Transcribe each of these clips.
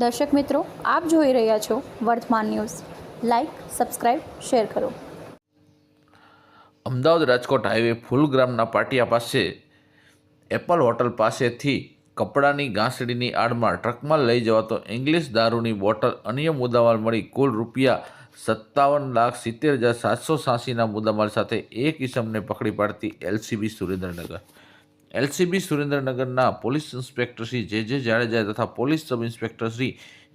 દર્શક મિત્રો, આપ જોઈ રહ્યા છો વર્તમાન ન્યૂઝ. લાઈક સબસ્ક્રાઇબ શેર કરો. અમદાવાદ રાજકોટ હાઈવે ફૂલગ્રામના પાટિયા પાસે એપલ હોટલ પાસેથી કપડાની ગાંસડીની આડમાં ટ્રકમાં લઈ જવાતો ઇંગ્લિશ દારૂની બોટલ અન્ય મુદ્દામાલ મળી કુલ રૂપિયા સત્તાવન લાખ સિત્તેર હજાર સાતસો સાસીના મુદ્દામાલ સાથે એક ઇસમને પકડી પાડતી એલસીબી સુરેન્દ્રનગર. એલસીબી સુરેન્દ્રનગરના police inspector Shri J J Jadeja તથા પોલીસ સબ ઇન્સ્પેક્ટર શ્રી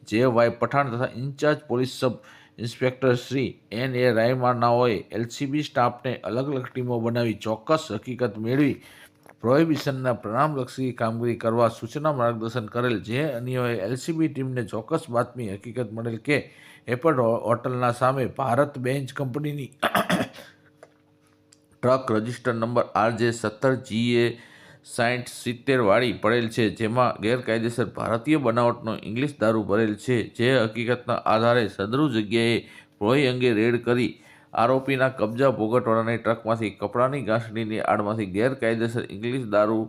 જે વાય પઠાણ તથા incharge police sub inspector Shri N A રાયમાનાઓએ LCB સ્ટાફને અલગ અલગ ટીમો બનાવી ચોક્કસ હકીકત મેળવી પ્રોહિબિશનના પ્રણામલક્ષી કામગીરી કરવા સૂચના માર્ગદર્શન કરેલ. જે અન્યોએ એલસીબી ટીમને ચોક્કસ બાતમી હકીકત મળેલ કે એપર્ટ હોટલના સામે ભારત બેન્ચ કંપનીની ટ્રક રજિસ્ટર નંબર આરજે સત્તર જીએ સાઠ સિત્તેર વાળી પડેલ છે, જેમાં ગેરકાયદેસર ભારતીય બનાવટનો ઇંગ્લિશ દારૂ ભરેલ છે, જે હકીકતના આધારે સદરૂ જગ્યાએ પ્રોહી અંગે રેડ કરી આરોપીના કબજા ભોગટવાળાની ટ્રકમાંથી કપડાની ગાંસડીની આડમાંથી ગેરકાયદેસર ઇંગ્લિશ દારૂ,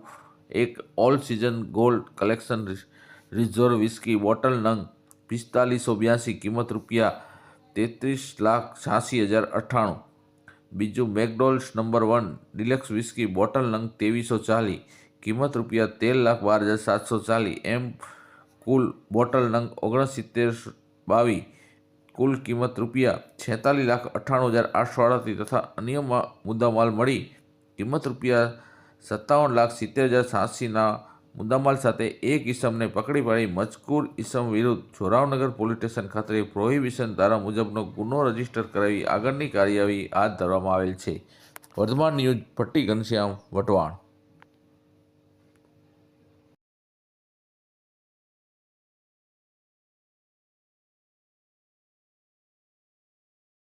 એક all season gold collection reserve whisky bottle નંગ, પિસ્તાલીસો બ્યાસી કિંમત રૂપિયા તેત્રીસ લાખ છ્યાસી હજાર અઠ્ઠાણું. બીજું McDowell's number one deluxe whisky bottle નંગ ત્રેવીસો ચાલી કિંમત રૂપિયા તેર લાખ બાર હજાર સાતસો ચાલી એમ કુલ બોટલ નંગ ઓગણસિત્તેર બાવીસ. કુલ કિંમત રૂપિયા છેતાલીસ લાખ અઠ્ઠાણું હજાર આઠસો અડતી તથા અન્ય મુદ્દા મુદ્દામાલ મળી. કિંમત રૂપિયા સત્તાવન લાખ સિત્તેર હજાર છ્યાસીના મુદ્દામાલ સાથે એક ઈસમને પકડી પાડી મજકૂર ઈસમ વિરુદ્ધ જોરાવનગર પોલીસ સ્ટેશન ખાતે પ્રોહિબિશન ધારા મુજબનો ગુનો રજિસ્ટર કરાવી આગળની કાર્યવાહી હાથ ધરવામાં આવેલ છે. વર્ધમાન ન્યૂઝ ભટ્ટી ઘનશ્યામ વટવાણ.